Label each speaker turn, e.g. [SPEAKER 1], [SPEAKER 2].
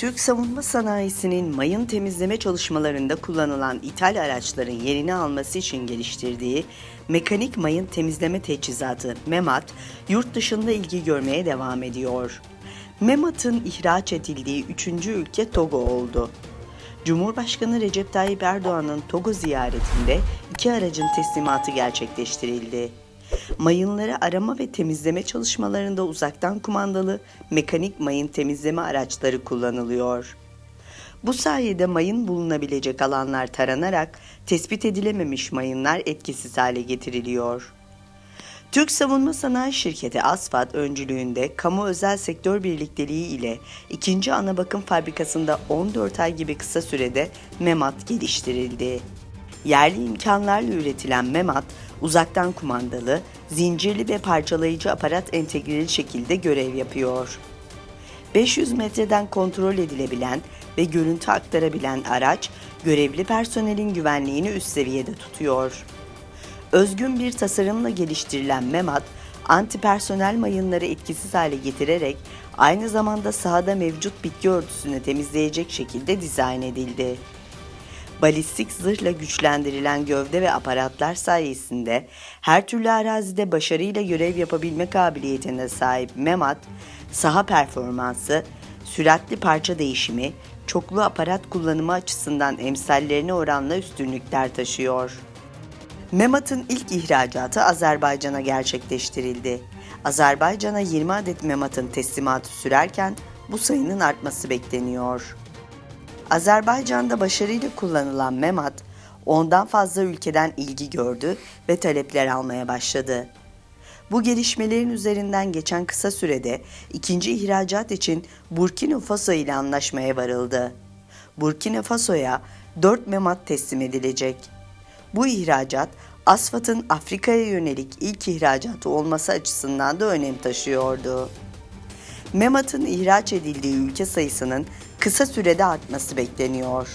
[SPEAKER 1] Türk savunma sanayisinin mayın temizleme çalışmalarında kullanılan ithal araçların yerini alması için geliştirdiği mekanik mayın temizleme teçhizatı MEMAT, yurt dışında ilgi görmeye devam ediyor. MEMAT'ın ihraç edildiği üçüncü ülke Togo oldu. Cumhurbaşkanı Recep Tayyip Erdoğan'ın Togo ziyaretinde iki aracın teslimatı gerçekleştirildi. Mayınları arama ve temizleme çalışmalarında uzaktan kumandalı mekanik mayın temizleme araçları kullanılıyor. Bu sayede mayın bulunabilecek alanlar taranarak tespit edilememiş mayınlar etkisiz hale getiriliyor. Türk Savunma Sanayi Şirketi ASFAD öncülüğünde kamu özel sektör birlikteliği ile ikinci ana bakım fabrikasında 14 ay gibi kısa sürede MEMAT geliştirildi. Yerli imkanlarla üretilen MEMAT, uzaktan kumandalı, zincirli ve parçalayıcı aparat entegreli şekilde görev yapıyor. 500 metreden kontrol edilebilen ve görüntü aktarabilen araç, görevli personelin güvenliğini üst seviyede tutuyor. Özgün bir tasarımla geliştirilen MEMAT, antipersonel mayınları etkisiz hale getirerek aynı zamanda sahada mevcut bitki örtüsünü temizleyecek şekilde dizayn edildi. Balistik zırhla güçlendirilen gövde ve aparatlar sayesinde her türlü arazide başarıyla görev yapabilme kabiliyetine sahip MEMAT, saha performansı, süratli parça değişimi, çoklu aparat kullanımı açısından emsallerine oranla üstünlükler taşıyor. MEMAT'ın ilk ihracatı Azerbaycan'a gerçekleştirildi. Azerbaycan'a 20 adet MEMAT'ın teslimatı sürerken bu sayının artması bekleniyor. Azerbaycan'da başarıyla kullanılan MEMAT, ondan fazla ülkeden ilgi gördü ve talepler almaya başladı. Bu gelişmelerin üzerinden geçen kısa sürede ikinci ihracat için Burkina Faso ile anlaşmaya varıldı. Burkina Faso'ya 4 MEMAT teslim edilecek. Bu ihracat Asfat'ın Afrika'ya yönelik ilk ihracatı olması açısından da önem taşıyordu. MEMAT'ın ihraç edildiği ülke sayısının kısa sürede artması bekleniyor.